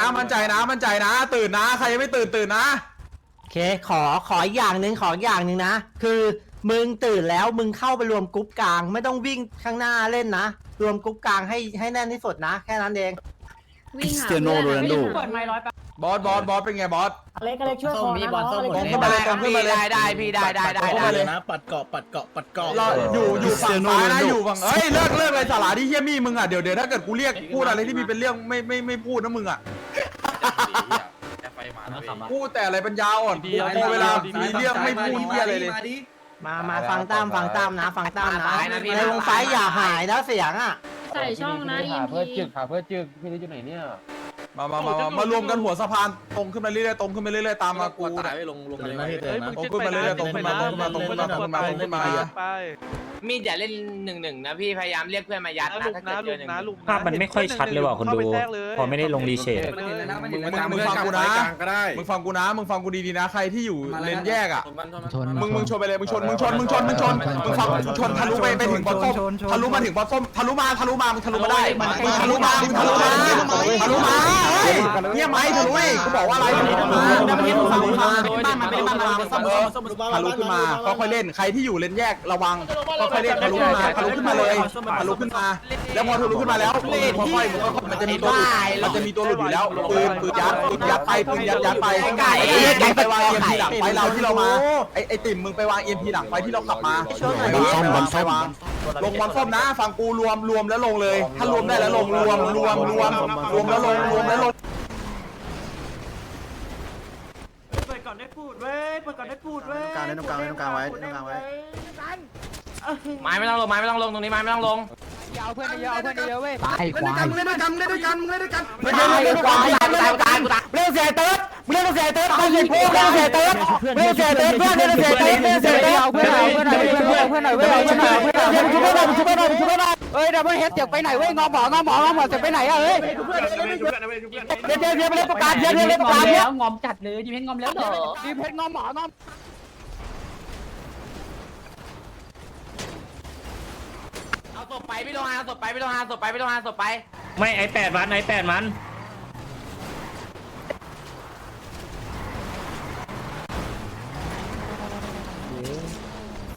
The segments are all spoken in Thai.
นะมั่นใจนะมั่นใจนะ ตื่นนะ ใครยังไม่ตื่นตื่นนะ โอเคขอขออีกอย่างหนึ่งขออีกอย่างหนึ่งนะ คือมึงตื่นแล้วมึงเข้าไปรวมกรุ๊ปกลาง ไม่ต้องวิ่งข้างหน้าเล่นนะ รวมกรุ๊ปกลางให้ให้แน่นที่สุดนะ แค่นั้นเอง วิ่งหาเพื่อนอะเปิดไมค์ร้อยแปดบอสบอสบอสเป็นไงบอส เล็กก็เล็กช่วยคอนะน้องตรงขึ้นมาเลยตรงขึ้นมาเลย ได้ได้พี่ได้ได้ได้ตรงขึ้นมาเลยนะปัดเกาะปัดเกาะปัดเกาะเราอยู่อยู่ฝั่งซ้ายนะอยู่ฝั่งเอ้ยเลิกเลิกเลยสาระที่เฮี้ยมี่มึงอะเดี๋ยวเดี๋ยวถ้าเกิดกูเรียกพูดอะไรที่มีเป็นเรื่องไม่ไม่ไม่พูดนะมึงอะ พูดแต่อะไรปัญญาอ่อนกูพอเวลามีเรื่องไม่พูดเฮี้ยอะไรเลยมามาฟังตามฟังตามนะฟังตามนะในวงไฟอย่าหายนะเสียงอะใส่ช่องนะอีเพื่อพีจึกหาเพื่อจึกพี่ลิอยู่ไหนเนี่ยมามามามารวมกันหัวสะพานตรงขึ้นมาเรื่อยๆตรงขึ้นมาเรื่อยๆตามมากูตายไปลงลงอะไรนะพี่เตยนะตรงขึ้นมาเรื่อยๆตรงขึ้นมาตรงขึ้นมาตรงขึ้นมาตรงขึ้นมาตรงขึ้นมา มีดอย่าเล่นหนึ่งหนึ่งนะพี่พยายามเรียกเพื่อนมายัดนะถ้าเกิดเจอหนึ่งหนึ่งภาพมันไม่ค่อยชัดเลยว่ะคุณดู พอไม่ได้ลงรีเชดมึงมึงฟังกูนะก็ได้มึงฟังกูนะมึงฟังกูดีๆนะ ใครที่อยู่เลนแยกอะมึงมึงชนไปเลยมึงชนมึงชนมึงชนมึงชนมึงฟังมึงชนทะลุไปไปถึงบอสส้มทะลุมาถึงบอสส้มทะลุมาทะลุมามึงทะลุมาได้มึงทะลุมามึงทะลุมาทะลุมาเฮ้ยเงียบไหมทะลุอีกกูบอกว่าอะไรทะลุมาทะลุมาบ้านมันไม่ได้บ้านมันทะลุขึ้นมาค่อยๆเล่นใครที่อยู่เลนแยกระวังค่อยเล่นทะลุขึ้นมาทะลุขึ้นมาเลยทะลุขึ้นมา แล้วพอทะลุขึ้นมาแล้วค่อยๆมันจะมีตัวหลุดมันจะมีตัวหลุดอยู่แล้วปืนปืนยัดปืนยัดไปปืนยัดยัดไปไก่ไอ้ไก่ไปวางเอ็มพีหลังไฟเราที่เรามาไอ้ไอ้ติ่มมึงไปวางเอ็มพีหลังไฟที่เราขับมาบอลส้มบอลส้มลงบอลส้มนะฟังกูรวมรวมแล้วลงเลย ถ้ารวมได้แล้วลงรวมรวมรวมรวมแล้วลงรวมแล้วลงเปิดก่อนได้พูดเว้ยเปิดก่อนได้พูดเว้ยกางเล่นตรงกลางเล่นตรงกลางไว้ตรงกลางไว้ ไม้ไม่ต้องลงไม้ไม่ต้องลงตรงนี้ไม้ไม่ต้องลงไอ้ควายมึงเล่นด้วยกันมึงเล่นด้วยกันมึงเล่นด้วยกันไม่ใช่เรื่องควายเรื่องควายเรื่องเสียเติร์ดเรื่องเสียเติร์ดเขาหยิบพวกเรื่องเสียเติร์ดเรื่องเสียเติร์ดเพื่อนเรื่องเสียเติร์ดเรื่องเสียเติร์ดเอาเพื่อนเอาเพื่อนเอาเพื่อนเอาเพื่อนเอาเพื่อนเอาเพื่อนเอาเพื่อนเอาเพื่อนชุบเพื่อนชุบเพื่อนชุบเพื่อนเฮ้ยดับเบิลเฮดจะไปไหนเว้ยงอหมองอหมองอหมอจะไปไหนอะเฮ้ยเดี๋ยวเดี๋ยวเดี๋ยวไปเล่นประกาศเดี๋ยวเดี๋ยวเล่นประกาศเดี๋ยวงอมจัดเลยยิงเพชรงอมแล้วเหรอดีเพชรงอหมองอเอา ศพไปพี่โลหะศพไปพี่โลหะศพไปพี่โลหะศพไปไม่ไอแปดมันไอแปดมัน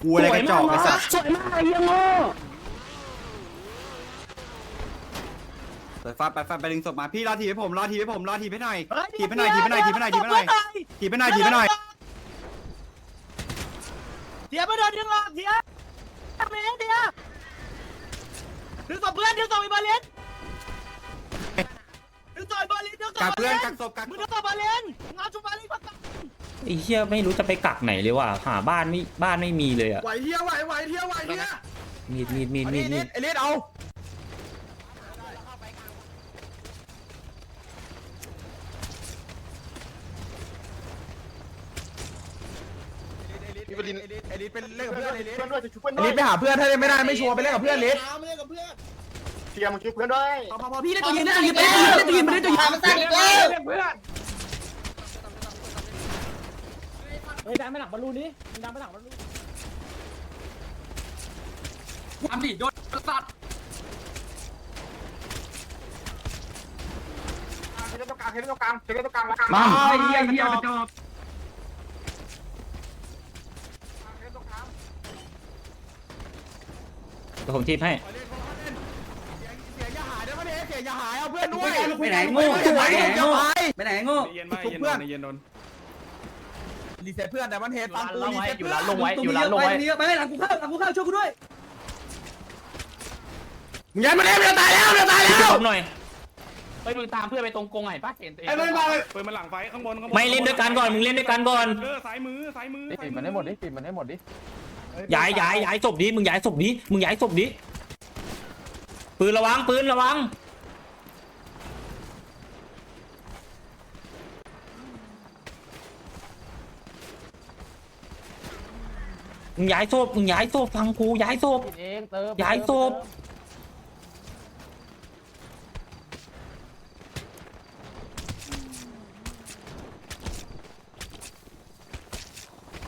กูอะไรกระจอกไอ้สัสสวยมากไอ้ยังโง่เปิดฟ้าไปฟ้าไปดึงศพมาพี่รอทีให้ผมรอทีให้ผมรอทีให้หน่อยทีให้หน่อยทีให้หน่อยทีให้หน่อยทีให้หน่อยทีให้หน่อยทีให้หน่อยเดี๋ยวมาโดนดึงหลอกเดี๋ยวเลี้ยงเดี๋ยว ดึงศพเพื่อนดึงศพอีบาเลนดึงศพอีบาเลนดึงศพกักบาเพื่เลอนนกักศพกักมึงดึงศพบาเลนงานชุบาเลนพักกันไอเหี้ยไม่รู้จะไปกักไหนเลยว่ะหาบ้านไม่บ้านไม่มีเลยอะไหวเที่ยวไหวไหวเที่ยวไหวเที่ยวมีดมีดมีดอันมีนี้ดมีดไอ้เลดเอา ไอริสเป็นเล่นกับเพื่อนไอริสเพื่อนด้วยจะชุบเพื่อนด้วยลิสไปหาเพื่อนถ้าไม่ได้ไม่ชัวร์ไปเล่นกับเพื่อนลิสไม่เล่นกับเพื่อนเชียร์มึงชุบเพื่อนด้วยพอพอพี่เล่นตัวยินไล่นตัวยืนไปเล่นตัวยินไปเล่นตัวยินมันตั้งอีกแล้วเพื่อนไฮ้ยดันไปหลังบอลลูนนี้ดันไปหลังบอลลูนทำดิโดนสัตว์เล่นตัวกลางเล่นตัวกลางเล่นตัวกลางแล้วมาไอ้เหี้ยเหี้ยจบายเอาเพื่อนด้วยไปไหนโง่อย่าหายอย่าหายไปไหนโง่ทุกเพื่อนรีเซ็ตเพื่อนแต่มันเฮดฟังกูรีเซ็ตเพื่อนลงไว้อยู่ร้านลงไว้ไปหลังกูเข้าหลังกูเข้าช่วยกูด้วยมึงยันมาเล่นมันจะตายแล้วมันจะตายแล้วผมหน่อยไปมึงตามเพื่อนไปตรงกงไงป้าเห็นตัวเองไอ้เพื่อนมาปืนมันหลังไฟข้างบนข้างบนไม่เล่นด้วยกันก่อนมึงเล่นด้วยกันก่อนเออซ้ายมือซ้ายมือติดมันให้หมดดิติดมันให้หมดดิ ย้ายย้ายย้ายศพดิมึงย้ายศพดิมึงย้ายศพดิปืนระวังปืนระวังมึงย้ายศพมึงย้ายศพฟังกูย้ายศพติดเองเติมย้ายศพ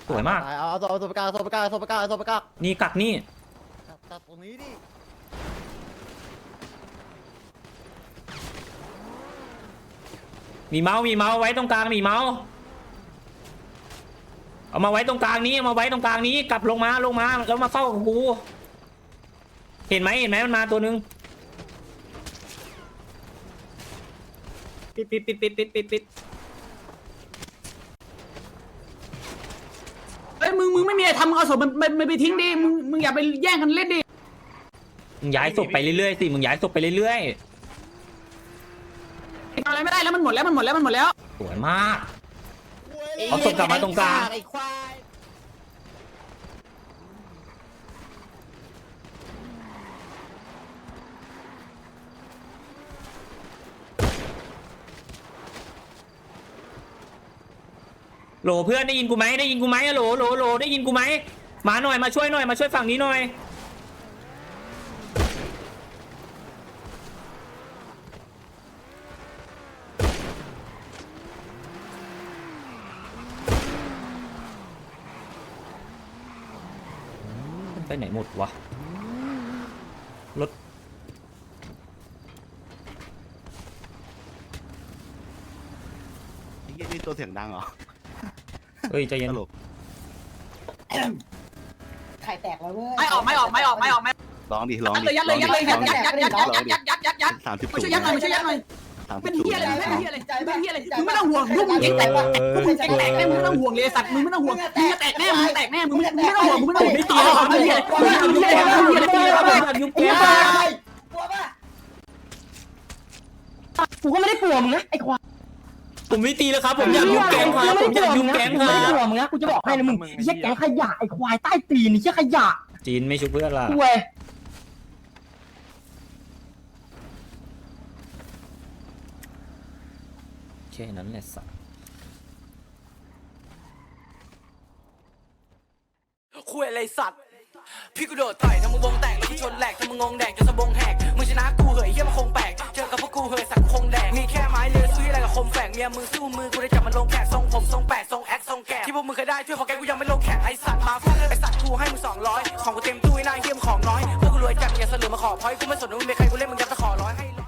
สวยมากเอาเอาตัวเอาตัวประกาศตัวประกาศตัวประกาศตัวประกาศนี่กักนี่ตัดตรงนี้ดิมีเมาส์มีเมาส์ไว้ตรงกลางมีเมาส์เอามาไว้ตรงกลางนี้เอามาไว้ตรงกลางนี้กลับลงมาลงมาแล้วมาเฝ้ากับกูเห็นไหมเห็นไหมมันมาตัวนึงปิดปิดปิดปิดปิดปิดปิดเฮ้ย มึงมึงไม่มีอะไรทำมึงเอาศพมันมันมันไปทิ้งดิมึงมึงอย่าไปแย่งกันเล่นดิมึงย้ายศพไปเรื่อยๆสิมึงย้ายศพไปเรื่อยทำอะไรไม่ได้แล้วมันหมดแล้วมันหมดแล้วมันหมดแล้ว ๆสวยมาก เอาศพกลับมาตรงกลาง โหลเพื่อนได้ยินกูไหมได้ยินกูไหมอะโหลโหลโหลได้ยินกูไหมมาหน่อยมาช่วยหน่อยมาช่วยฝั่งนี้หน่อยไปไหนหมดวะรถนี่ตัวเสียงดังเหรอ เฮ้ยใจเย็น ไข่แตกแล้วเว้ยไม่ออกไม่ออกไม่ออกไม่ออกไม่ร้องดิร้องยัดดิเลยยัดเลยยัดเลยยัดยัดยัดยัดยัดยัดยัดยัดยัดสามสิบมาช่วยยัดหน่อยมาช่วยยัดหน่อยสามสิเป็บนเฮียอะไรเป็นเฮียอะไรเป็นเฮียอะไรมึงไม่ต้องห่วงลูกมึงเอแตกอมึงแตกแน่มึงไม่ต้องห่วงเลยสัตว์มึงไม่ต้องห่วงมึงจะแตกแน่มึงแตกแน่มึงไม่ไม่ต้องห่วงมึงไม่ต้องห่วงไม่ตีแล้วมึงเฮียมึงทำเฮียอะไรมึงเฮียอะไรมึงทำยุบแกกลัวป่ะกูก็ไม่ได้กลัวมึงนะไอ้ควาย ผมไม่ตีแล้วครับ ผมอยากยุบแก๊งครับผมอยากยุบแก๊งคไม่รัได้บกลัวมึงนะกูจะบอกให้นะมึงไอ้เหี้ยแก๊งขยะไอ้ควายใต้ตีนไอ้เหี้ยขยะจีนไม่ชุบเพื่อนล่ะกูเว้ยแค่นั้นแหละสัสคุยอะไรสัตว์ พี่กูโดดต่อยทำมึงวงแตกแล้วกูชนแหลกทำมึงงงแดกจนสะบงแหกมึงชนะกูเหยเฮียมันคงแปลกเจอกับพวกกูเหยสักคงแดก มแฝงเมียมึงสู้มือกูได้จับมันลงแขกทรงผมทรงแปดทรงแอคทรงแกะที่พวกมึงเคยได้ช่วยขอแกกูยังไม่ลงแขกไอสัตว์มาฟังไอสัตว์กูให้มึงสองร้อยของกูเต็มตู้ไอ้นายเฮียมของน้อยพวกกูรวยจัดอย่าเสลือมาขอพอยกูไม่สนว่ามึงเป็นใครกูเล่นมึงยัดตะขอร้อยให้